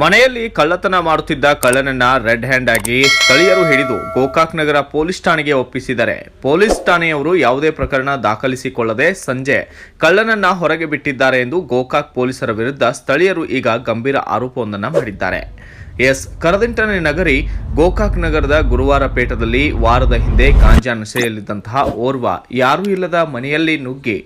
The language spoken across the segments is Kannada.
ಮನೆಯಲ್ಲಿ ಕಳ್ಳತನ ಮಾಡುತ್ತಿದ್ದ ಕಳ್ಳನನ್ನ ರೆಡ್ ಹ್ಯಾಂಡ್ ಆಗಿ ಸ್ಥಳೀಯರು ಹಿಡಿದು ಗೋಕಾಕ್ ನಗರ ಪೊಲೀಸ್ ಠಾಣೆಗೆ ಒಪ್ಪಿಸಿದರೆ ಪೊಲೀಸ್ ಠಾಣೆಯವರು ಯಾವುದೇ ಪ್ರಕರಣ ದಾಖಲಿಸಿಕೊಳ್ಳದೆ ಸಂಜೆ ಕಳ್ಳನನ್ನ ಹೊರಗೆ ಬಿಟ್ಟಿದ್ದಾರೆ ಎಂದು ಗೋಕಾಕ್ ಪೊಲೀಸರ ವಿರುದ್ಧ ಸ್ಥಳೀಯರು ಈಗ ಗಂಭೀರ ಆರೋಪವೊಂದನ್ನು ಮಾಡಿದ್ದಾರೆ. ಎಸ್. ಕರದಿಂಟನೆ ನಗರಿ ಗೋಕಾಕ್ ನಗರದ ಗುರುವಾರ ಪೇಟದಲ್ಲಿ ವಾರದ ಹಿಂದೆ ಗಾಂಜಾ ನಶೆಯಲ್ಲಿದ್ದಂತಹ ಓರ್ವ ಯಾರೂ ಇಲ್ಲದ ಮನೆಯಲ್ಲಿ ನುಗ್ಗಿ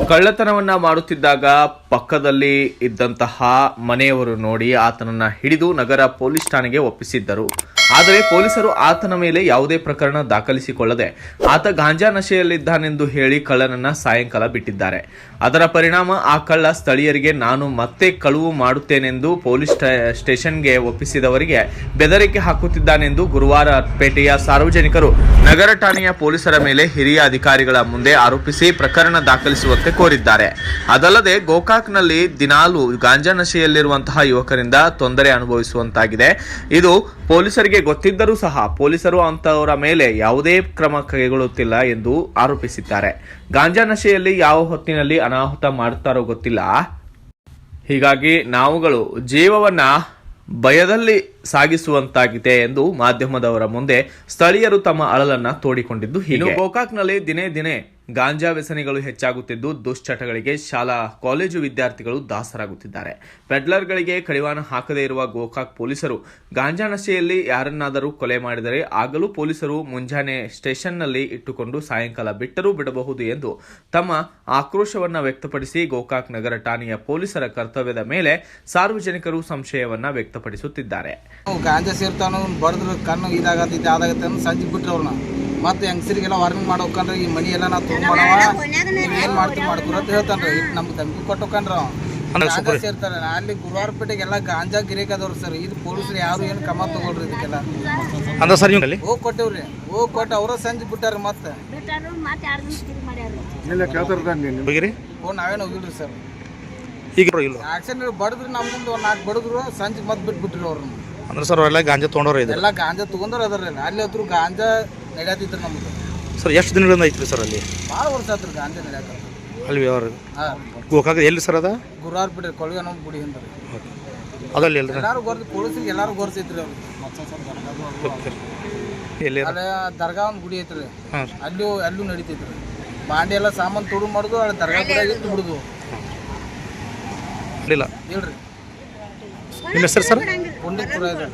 ಕಳ್ಳತನವನ್ನ ಮಾಡುತ್ತಿದ್ದಾಗ ಪಕ್ಕದಲ್ಲಿ ಇದ್ದಂತಹ ಮನೆಯವರು ನೋಡಿ ಆತನನ್ನ ಹಿಡಿದು ನಗರ ಪೊಲೀಸ್ ಠಾಣೆಗೆ ಒಪ್ಪಿಸಿದ್ದರು. ಆದರೆ ಪೊಲೀಸರು ಆತನ ಮೇಲೆ ಯಾವುದೇ ಪ್ರಕರಣ ದಾಖಲಿಸಿಕೊಳ್ಳದೆ ಆತ ಗಾಂಜಾ ನಶೆಯಲ್ಲಿದ್ದಾನೆಂದು ಹೇಳಿ ಕಳ್ಳನನ್ನ ಸಾಯಂಕಾಲ ಬಿಟ್ಟಿದ್ದಾರೆ. ಅದರ ಪರಿಣಾಮ ಆ ಕಳ್ಳ ಸ್ಥಳೀಯರಿಗೆ ನಾನು ಮತ್ತೆ ಕಳುವು ಮಾಡುತ್ತೇನೆಂದು ಪೊಲೀಸ್ ಸ್ಟೇ- ಸ್ಟೇಷನ್ಗೆ ಒಪ್ಪಿಸಿದವರಿಗೆ ಬೆದರಿಕೆ ಹಾಕುತ್ತಿದ್ದಾನೆಂದು ಗುರುವಾರ ಪೇಟೆಯ ಸಾರ್ವಜನಿಕರು ನಗರ ಠಾಣೆಯ ಪೊಲೀಸರ ಮೇಲೆ ಹಿರಿಯ ಅಧಿಕಾರಿಗಳ ಮುಂದೆ ಆರೋಪಿಸಿ ಪ್ರಕರಣ ದಾಖಲಿಸುವಂತೆ ಕೋರಿದ್ದಾರೆ. ಅದಲ್ಲದೆ ಗೋಕಾಕ್ನಲ್ಲಿ ದಿನಾಲು ಗಾಂಜಾ ನಶೆಯಲ್ಲಿರುವಂತಹ ಯುವಕರಿಂದ ತೊಂದರೆ ಅನುಭವಿಸುವಂತಾಗಿದೆ. ಇದು ಪೊಲೀಸರಿಗೆ ಗೊತ್ತಿದ್ದರೂ ಸಹ ಪೊಲೀಸರು ಅಂತವರ ಮೇಲೆ ಯಾವುದೇ ಕ್ರಮ ಕೈಗೊಳ್ಳುತ್ತಿಲ್ಲ ಎಂದು ಆರೋಪಿಸಿದ್ದಾರೆ. ಗಾಂಜಾ ನಶೆಯಲ್ಲಿ ಯಾವ ಹೊತ್ತಿನಲ್ಲಿ ಅನಾಹುತ ಮಾಡುತ್ತಾರೋ ಗೊತ್ತಿಲ್ಲ. ಹೀಗಾಗಿ ನಾವುಗಳು ಜೀವವನ್ನ ಭಯದಲ್ಲಿ ಸಾಗಿಸುವಂತಾಗಿದೆ ಎಂದು ಮಾಧ್ಯಮದವರ ಮುಂದೆ ಸ್ಥಳೀಯರು ತಮ್ಮ ಅಳಲನ್ನ ತೋಡಿಕೊಂಡಿದ್ದು ಹೀಗೆ. ಗೋಕಾಕ್ನಲ್ಲಿ ದಿನೇ ದಿನೇ ಗಾಂಜಾ ವ್ಯಸನಿಗಳು ಹೆಚ್ಚಾಗುತ್ತಿದ್ದು ದುಶ್ಚಟಗಳಿಗೆ ಶಾಲಾ, ಕಾಲೇಜು ವಿದ್ಯಾರ್ಥಿಗಳು ದಾಸರಾಗುತ್ತಿದ್ದಾರೆ. ಪೆಡ್ಲರ್ಗಳಿಗೆ ಕಡಿವಾಣ ಹಾಕದೇ ಇರುವ ಗೋಕಾಕ್ ಪೊಲೀಸರು, ಗಾಂಜಾ ನಶೆಯಲ್ಲಿ ಯಾರನ್ನಾದರೂ ಕೊಲೆ ಮಾಡಿದರೆ ಆಗಲೂ ಪೊಲೀಸರು ಮುಂಜಾನೆ ಸ್ಟೇಷನ್ನಲ್ಲಿ ಇಟ್ಟುಕೊಂಡು ಸಾಯಂಕಾಲ ಬಿಟ್ಟರೂ ಬಿಡಬಹುದು ಎಂದು ತಮ್ಮ ಆಕ್ರೋಶವನ್ನು ವ್ಯಕ್ತಪಡಿಸಿ ಗೋಕಾಕ್ ನಗರ ಠಾಣೆಯ ಪೊಲೀಸರ ಕರ್ತವ್ಯದ ಮೇಲೆ ಸಾರ್ವಜನಿಕರು ಸಂಶಯವನ್ನು ವ್ಯಕ್ತಪಡಿಸುತ್ತಿದ್ದಾರೆ. ಗಾಂಜಾ ಸೇರ್ತಾನು ಬಡದ್ರ ಕಣ್ಣು ಇದಾಗತ್ತೆ ಇದಾಗತ್ತೆ ಸಂಜೆ ಅವ್ರನ್ನ. ಮತ್ತೆ ಹೆಂಗಸರಿಗೆಲ್ಲ ವಾರ್ನಿಂಗ್ ಮಾಡೋಕಂದ್ರೆ ಈ ಮನಿ ಎಲ್ಲ ನಾವು ತೊಗೊಂಡ್ಬಾಡವ ನೀವು ಏನು ಮಾಡ್ತೀವಿ ಮಾಡ್ಕೊರ ಅಂತ ಹೇಳ್ತಾನೆ ರೀ ನಮ್ಗೆ ಧಮಕಿ ಕೊಟ್ಟೋಕಂದ್ರ ಅಲ್ಲಿ ಸೇರ್ತಾರೆ. ಅಲ್ಲಿ ಗುರುವಾರಪೇಟೆಗೆಲ್ಲ ಗಾಂಜಾ ಗಿರೇಕ್ ಅದಾವ್ರಿ ಸರ್. ಇದು ಪೊಲೀಸರು ಯಾರು ಏನು ಕ್ರಮ ತಗೊಳ್ರಿ ಇದಕ್ಕೆಲ್ಲ. ಅಂದ ಸರ್ ಇವನಲ್ಲಿ ಹೋಗಿ ಕೊಟ್ಟೇವ್ರಿ. ಹೋಗಿ ಕೊಟ್ಟು ಅವರ ಸಂಜೆ ಬಿಟ್ಟಾರ ಮತ್ತೆ. ಓ ನಾವೇನು ಹೋಗಿಲ್ರಿ ಸರ್. ಈಗ ಇಲ್ಲ ಆಕ್ಸಿಡೆಂಟ್ ಬಡದ್ರು ನಮ್ದು ಒಂದು ನಾಲ್ಕು ಬಡದ್ರು ಸಂಜೆ ಮತ್ತೆ ಬಿಟ್ಬಿಟ್ರಿ ಅವ್ರನ್ನ. ಅಂದ್ರೆ ಸರ್ ಎಲ್ಲ ಗಾಂಜಾ ತೊಗೊಂಡವ್ರು ಇದೆ ಎಲ್ಲ ಗಾಂಜಾ ತಗೊಂಡ್ರ ಅದಾರ ಅಲ್ಲಿ ಹತ್ರ ಗಾಂಜಾ ನಡೆಯತ್ತಿದ್ರು ನಮ್ದು. ಸರ್ ಎಷ್ಟು ದಿನಗಳಿಂದ ಐತ್ರಿ ಸರ್ ಅಲ್ಲಿ? ಭಾಳ ವರ್ಷ ಆತ್ರಿ ಗಾಂಧಿ ನಡೆಯಕ ಅಲ್ಲಿ ಅವ್ರ. ಹಾಂ. ಗೋಕಾಕ ಎಲ್ಲಿ ಸರ್ ಅದ? ಗುರುವಾರ ಬಿಡ್ರಿ ಕೊಳಗೆ ನಮ್ಮ ಗುಡಿ ಹಿಂದ್ರಿ ಅದಲ್ಲಿ ಎಲ್ರಿ? ಎಲ್ಲರೂ ಗೊರ್ದು ಪೊಲೀಸರಿಗೆ ಎಲ್ಲರೂ ಗೊರ್ಸೈತ್ರಿ ಅವ್ರು. ಎಲ್ಲಿ ಅಲ್ಲೇ ದರ್ಗಾ ಒಂದು ಗುಡಿ ಐತ್ರಿ. ಹಾಂ. ಅಲ್ಲೂ ಅಲ್ಲೂ ನಡಿತೈತ್ರಿ ಬಾಂಡೆ ಎಲ್ಲ ಸಾಮಾನು ತುಡು ಮಾಡುದು ಅಲ್ಲಿ ದರ್ಗಾ ಗುಡಿಯಾಗ ಇಟ್ಟು ಬಿಡುದು. ಇಲ್ಲ. ಹೇಳ್ರಿ ನಿಮ್ಮ ಹೆಸರು ಸರ್? ಪುಂಡಿಪುರ ಇದೆ.